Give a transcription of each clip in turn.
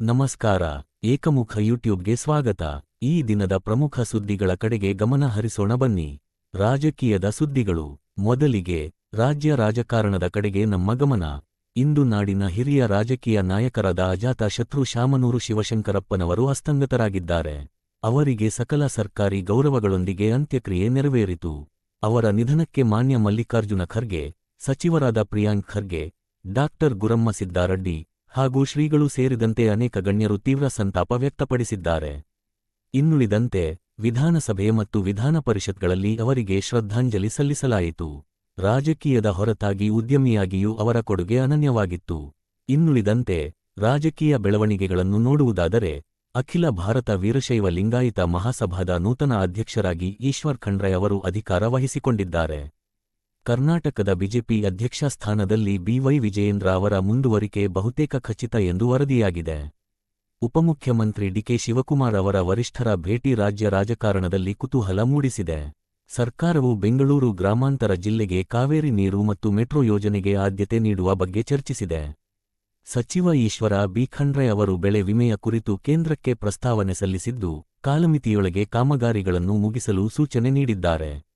ನಮಸ್ಕಾರ, ಏಕಮುಖ ಯೂಟ್ಯೂಬ್ಗೆ ಸ್ವಾಗತ. ಈ ದಿನದ ಪ್ರಮುಖ ಸುದ್ದಿಗಳ ಕಡೆಗೆ ಗಮನ ಹರಿಸೋಣ ಬನ್ನಿ. ರಾಜಕೀಯದ ಸುದ್ದಿಗಳು. ಮೊದಲಿಗೆ, ರಾಜ್ಯ ರಾಜಕಾರಣದ ಕಡೆಗೆ ನಮ್ಮ ಗಮನ. ಇಂದು ನಾಡಿನ ಹಿರಿಯ ರಾಜಕೀಯ ನಾಯಕರಾದ ಅಜಾತ ಶತ್ರು ಶಾಮನೂರು ಶಿವಶಂಕರಪ್ಪನವರು ಅಸ್ತಂಗತರಾಗಿದ್ದಾರೆ. ಅವರಿಗೆ ಸಕಲ ಸರ್ಕಾರಿ ಗೌರವಗಳೊಂದಿಗೆ ಅಂತ್ಯಕ್ರಿಯೆ ನೆರವೇರಿತು. ಅವರ ನಿಧನಕ್ಕೆ ಮಾನ್ಯ ಮಲ್ಲಿಕಾರ್ಜುನ ಖರ್ಗೆ, ಸಚಿವರಾದ ಪ್ರಿಯಾಂಕ್ ಖರ್ಗೆ, ಡಾಕ್ಟರ್ ಗುರಮ್ಮ ಸಿದ್ದಾರಡ್ಡಿ ಹಾಗೂ ಶ್ರೀಗಳು ಸೇರಿದಂತೆ ಅನೇಕ ಗಣ್ಯರು ತೀವ್ರ ಸಂತಾಪ ವ್ಯಕ್ತಪಡಿಸಿದ್ದಾರೆ. ಇನ್ನುಳಿದಂತೆ, ವಿಧಾನಸಭೆ ಮತ್ತು ವಿಧಾನ ಪರಿಷತ್ಗಳಲ್ಲಿ ಅವರಿಗೆ ಶ್ರದ್ಧಾಂಜಲಿ ಸಲ್ಲಿಸಲಾಯಿತು. ರಾಜಕೀಯದ ಹೊರತಾಗಿ ಉದ್ಯಮಿಯಾಗಿಯೂ ಅವರ ಕೊಡುಗೆ ಅನನ್ಯವಾಗಿತ್ತು. ಇನ್ನುಳಿದಂತೆ, ರಾಜಕೀಯ ಬೆಳವಣಿಗೆಗಳನ್ನು ನೋಡುವುದಾದರೆ, ಅಖಿಲ ಭಾರತ ವೀರಶೈವ ಲಿಂಗಾಯತ ಮಹಾಸಭಾದ ನೂತನ ಅಧ್ಯಕ್ಷರಾಗಿ ಈಶ್ವರ್ ಖಂಡ್ರೆ ಅವರು ಅಧಿಕಾರ ವಹಿಸಿಕೊಂಡಿದ್ದಾರೆ. ಕರ್ನಾಟಕದ ಬಿಜೆಪಿ ಅಧ್ಯಕ್ಷ ಸ್ಥಾನದಲ್ಲಿ ಬಿವೈ ವಿಜಯೇಂದ್ರ ಅವರ ಮುಂದುವರಿಕೆ ಬಹುತೇಕ ಖಚಿತ ಎಂದು ವರದಿಯಾಗಿದೆ. ಉಪಮುಖ್ಯಮಂತ್ರಿ ಡಿಕೆ ಶಿವಕುಮಾರ್ ಅವರ ವರಿಷ್ಠರ ಭೇಟಿ ರಾಜ್ಯ ರಾಜಕಾರಣದಲ್ಲಿ ಕುತೂಹಲ ಮೂಡಿಸಿದೆ. ಸರ್ಕಾರವು ಬೆಂಗಳೂರು ಗ್ರಾಮಾಂತರ ಜಿಲ್ಲೆಗೆ ಕಾವೇರಿ ನೀರು ಮತ್ತು ಮೆಟ್ರೋ ಯೋಜನೆಗೆ ಆದ್ಯತೆ ನೀಡುವ ಬಗ್ಗೆ ಚರ್ಚಿಸಿದೆ. ಸಚಿವ ಈಶ್ವರ ಬಿಖಂಡ್ರೆ ಅವರು ಬೆಳೆ ವಿಮೆಯ ಕುರಿತು ಕೇಂದ್ರಕ್ಕೆ ಪ್ರಸ್ತಾವನೆ ಸಲ್ಲಿಸಿದ್ದು, ಕಾಲಮಿತಿಯೊಳಗೆ ಕಾಮಗಾರಿಗಳನ್ನು ಮುಗಿಸಲು ಸೂಚನೆ ನೀಡಿದ್ದಾರೆ.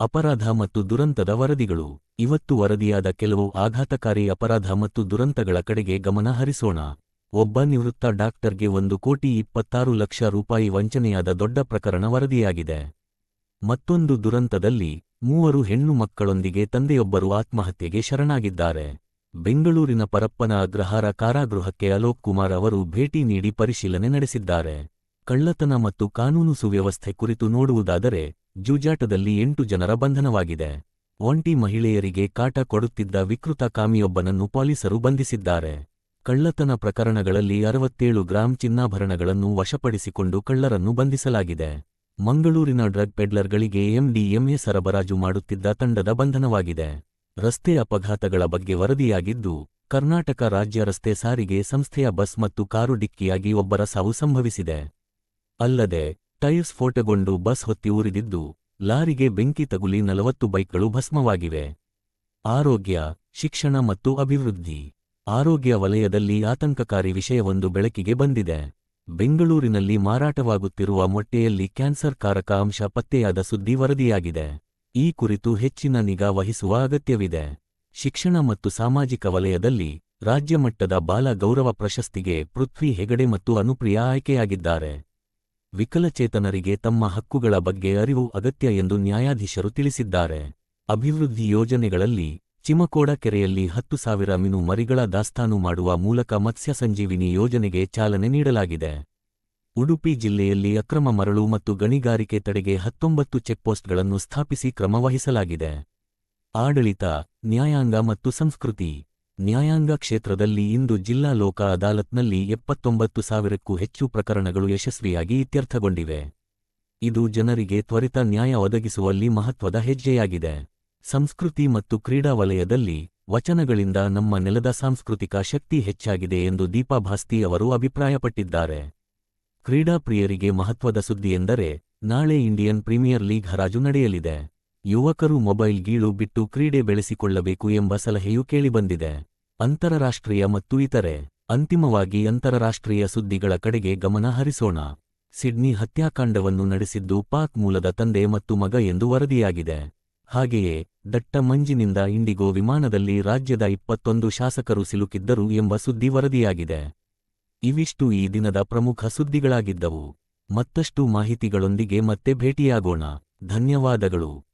ಅಪರಾಧ ಮತ್ತು ದುರಂತದ ವರದಿಗಳು. ಇವತ್ತು ವರದಿಯಾದ ಕೆಲವು ಆಘಾತಕಾರಿ ಅಪರಾಧ ಮತ್ತು ದುರಂತಗಳ ಕಡೆಗೆ ಗಮನ ಹರಿಸೋಣ. ಒಬ್ಬ ನಿವೃತ್ತ ಡಾಕ್ಟರ್ಗೆ ಒಂದು ಕೋಟಿ ಇಪ್ಪತ್ತಾರು ಲಕ್ಷ ರೂಪಾಯಿ ವಂಚನೆಯಾದ ದೊಡ್ಡ ಪ್ರಕರಣ ವರದಿಯಾಗಿದೆ. ಮತ್ತೊಂದು ದುರಂತದಲ್ಲಿ ಮೂವರು ಹೆಣ್ಣು ಮಕ್ಕಳೊಂದಿಗೆ ತಂದೆಯೊಬ್ಬರು ಆತ್ಮಹತ್ಯೆಗೆ ಶರಣಾಗಿದ್ದಾರೆ. ಬೆಂಗಳೂರಿನ ಪರಪ್ಪನ ಅಗ್ರಹಾರ ಕಾರಾಗೃಹಕ್ಕೆ ಅಲೋಕ್ ಕುಮಾರ್ ಅವರು ಭೇಟಿ ನೀಡಿ ಪರಿಶೀಲನೆ ನಡೆಸಿದ್ದಾರೆ. ಕಳ್ಳತನ ಮತ್ತು ಕಾನೂನು ಸುವ್ಯವಸ್ಥೆ ಕುರಿತು ನೋಡುವುದಾದರೆ ಜೂಜಾಟದಲ್ಲಿ ಎಂಟು ಜನರ ಬಂಧನವಾಗಿದೆ. ಒಂಟಿ ಮಹಿಳೆಯರಿಗೆ ಕಾಟ ಕೊಡುತ್ತಿದ್ದ ವಿಕೃತ ಕಾಮಿಯೊಬ್ಬನನ್ನು ಪೊಲೀಸರು ಬಂಧಿಸಿದ್ದಾರೆ. ಕಳ್ಳತನ ಪ್ರಕರಣಗಳಲ್ಲಿ ಅರವತ್ತೇಳು ಗ್ರಾಂ ಚಿನ್ನಾಭರಣಗಳನ್ನು ವಶಪಡಿಸಿಕೊಂಡು ಕಳ್ಳರನ್ನು ಬಂಧಿಸಲಾಗಿದೆ. ಮಂಗಳೂರಿನ ಡ್ರಗ್ ಪೆಡ್ಲರ್ಗಳಿಗೆ ಎಂಡಿಎಂಎ ಸರಬರಾಜು ಮಾಡುತ್ತಿದ್ದ ತಂಡದ ಬಂಧನವಾಗಿದೆ. ರಸ್ತೆ ಅಪಘಾತಗಳ ಬಗ್ಗೆ ವರದಿಯಾಗಿದ್ದು, ಕರ್ನಾಟಕ ರಾಜ್ಯ ರಸ್ತೆ ಸಾರಿಗೆ ಸಂಸ್ಥೆಯ ಬಸ್ ಮತ್ತು ಕಾರು ಡಿಕ್ಕಿಯಾಗಿ ಒಬ್ಬರ ಸಾವು ಸಂಭವಿಸಿದೆ. ಅಲ್ಲದೆ ಟೈರ್ ಸ್ಫೋಟಗೊಂಡು ಬಸ್ ಹೊತ್ತಿ ಉರಿದಿದ್ದು ಲಾರಿಗೆ ಬೆಂಕಿ ತಗುಲಿ ನಲವತ್ತು ಬೈಕ್ಗಳು ಭಸ್ಮವಾಗಿವೆ. ಆರೋಗ್ಯ, ಶಿಕ್ಷಣ ಮತ್ತು ಅಭಿವೃದ್ಧಿ. ಆರೋಗ್ಯ ವಲಯದಲ್ಲಿ ಆತಂಕಕಾರಿ ವಿಷಯವೊಂದು ಬೆಳಕಿಗೆ ಬಂದಿದೆ. ಬೆಂಗಳೂರಿನಲ್ಲಿ ಮಾರಾಟವಾಗುತ್ತಿರುವ ಮೊಟ್ಟೆಯಲ್ಲಿ ಕ್ಯಾನ್ಸರ್ ಕಾರಕ ಅಂಶ ಪತ್ತೆಯಾದ ಸುದ್ದಿ ವರದಿಯಾಗಿದೆ. ಈ ಕುರಿತು ಹೆಚ್ಚಿನ ನಿಗಾ ವಹಿಸುವ ಅಗತ್ಯವಿದೆ. ಶಿಕ್ಷಣ ಮತ್ತು ಸಾಮಾಜಿಕ ವಲಯದಲ್ಲಿ ರಾಜ್ಯಮಟ್ಟದ ಬಾಲ ಗೌರವ ಪ್ರಶಸ್ತಿಗೆ ಪೃಥ್ವಿ ಹೆಗಡೆ ಮತ್ತು ಅನುಪ್ರಿಯ ಆಯ್ಕೆಯಾಗಿದ್ದಾರೆ. ವಿಕಲಚೇತನರಿಗೆ ತಮ್ಮ ಹಕ್ಕುಗಳ ಬಗ್ಗೆ ಅರಿವು ಅಗತ್ಯ ಎಂದು ನ್ಯಾಯಾಧೀಶರು ತಿಳಿಸಿದ್ದಾರೆ. ಅಭಿವೃದ್ಧಿ ಯೋಜನೆಗಳಲ್ಲಿ ಚಿಮಕೋಡ ಕೆರೆಯಲ್ಲಿ ಹತ್ತು ಸಾವಿರ ಮೀನು ಮರಿಗಳ ದಾಸ್ತಾನು ಮಾಡುವ ಮೂಲಕ ಮತ್ಸ್ಯ ಸಂಜೀವಿನಿ ಯೋಜನೆಗೆ ಚಾಲನೆ ನೀಡಲಾಗಿದೆ. ಉಡುಪಿ ಜಿಲ್ಲೆಯಲ್ಲಿ ಅಕ್ರಮ ಮರಳು ಮತ್ತು ಗಣಿಗಾರಿಕೆ ತಡೆಗೆ ಹತ್ತೊಂಬತ್ತು ಚೆಕ್ಪೋಸ್ಟ್ಗಳನ್ನು ಸ್ಥಾಪಿಸಿ ಕ್ರಮವಹಿಸಲಾಗಿದೆ. ಆಡಳಿತ, ನ್ಯಾಯಾಂಗ ಮತ್ತು ಸಂಸ್ಕೃತಿ ನ್ಯಾಯಾಂಗ ಕ್ಷೇತ್ರದಲ್ಲಿ ಇಂದು ಜಿಲ್ಲಾ ಲೋಕ ಅದಾಲತ್ನಲ್ಲಿ ಎಪ್ಪತ್ತೊಂಬತ್ತು ಸಾವಿರಕ್ಕೂ ಹೆಚ್ಚು ಪ್ರಕರಣಗಳು ಯಶಸ್ವಿಯಾಗಿ ಇತ್ಯರ್ಥಗೊಂಡಿವೆ. ಇದು ಜನರಿಗೆ ತ್ವರಿತ ನ್ಯಾಯ ಒದಗಿಸುವಲ್ಲಿ ಮಹತ್ವದ ಹೆಜ್ಜೆಯಾಗಿದೆ. ಸಂಸ್ಕೃತಿ ಮತ್ತು ಕ್ರೀಡಾ ವಲಯದಲ್ಲಿ ವಚನಗಳಿಂದ ನಮ್ಮ ನೆಲದ ಸಾಂಸ್ಕೃತಿಕ ಶಕ್ತಿ ಹೆಚ್ಚಾಗಿದೆ ಎಂದು ದೀಪಾ ಭಾಸ್ತಿ ಅವರು ಅಭಿಪ್ರಾಯಪಟ್ಟಿದ್ದಾರೆ. ಕ್ರೀಡಾಪ್ರಿಯರಿಗೆ ಮಹತ್ವದ ಸುದ್ದಿಯೆಂದರೆ ನಾಳೆ ಇಂಡಿಯನ್ ಪ್ರೀಮಿಯರ್ ಲೀಗ್ ಹರಾಜು ನಡೆಯಲಿದೆ. ಯುವಕರು ಮೊಬೈಲ್ ಗೀಳು ಬಿಟ್ಟು ಕ್ರೀಡೆ ಬೆಳೆಸಿಕೊಳ್ಳಬೇಕು ಎಂಬ ಸಲಹೆಯೂ ಕೇಳಿಬಂದಿದೆ. ಅಂತರರಾಷ್ಟ್ರೀಯ ಮತ್ತು ಇತರೆ ಅಂತಿಮವಾಗಿ ಅಂತರರಾಷ್ಟ್ರೀಯ ಸುದ್ದಿಗಳ ಕಡೆಗೆ ಗಮನ ಹರಿಸೋಣ. ಸಿಡ್ನಿ ಹತ್ಯಾಕಾಂಡವನ್ನು ನಡೆಸಿದ್ದು ಪಾಕ್ ಮೂಲದ ತಂದೆ ಮತ್ತು ಮಗ ಎಂದು ವರದಿಯಾಗಿದೆ. ಹಾಗೆಯೇ, ದಟ್ಟ ಮಂಜಿನಿಂದ ಇಂಡಿಗೋ ವಿಮಾನದಲ್ಲಿ ರಾಜ್ಯದ ಇಪ್ಪತ್ತೊಂದು ಶಾಸಕರು ಸಿಲುಕಿದ್ದರು ಎಂಬ ಸುದ್ದಿ ವರದಿಯಾಗಿದೆ. ಇವಿಷ್ಟು ಈ ದಿನದ ಪ್ರಮುಖ ಸುದ್ದಿಗಳಾಗಿದ್ದವು. ಮತ್ತಷ್ಟು ಮಾಹಿತಿಗಳೊಂದಿಗೆ ಮತ್ತೆ ಭೇಟಿಯಾಗೋಣ. ಧನ್ಯವಾದಗಳು.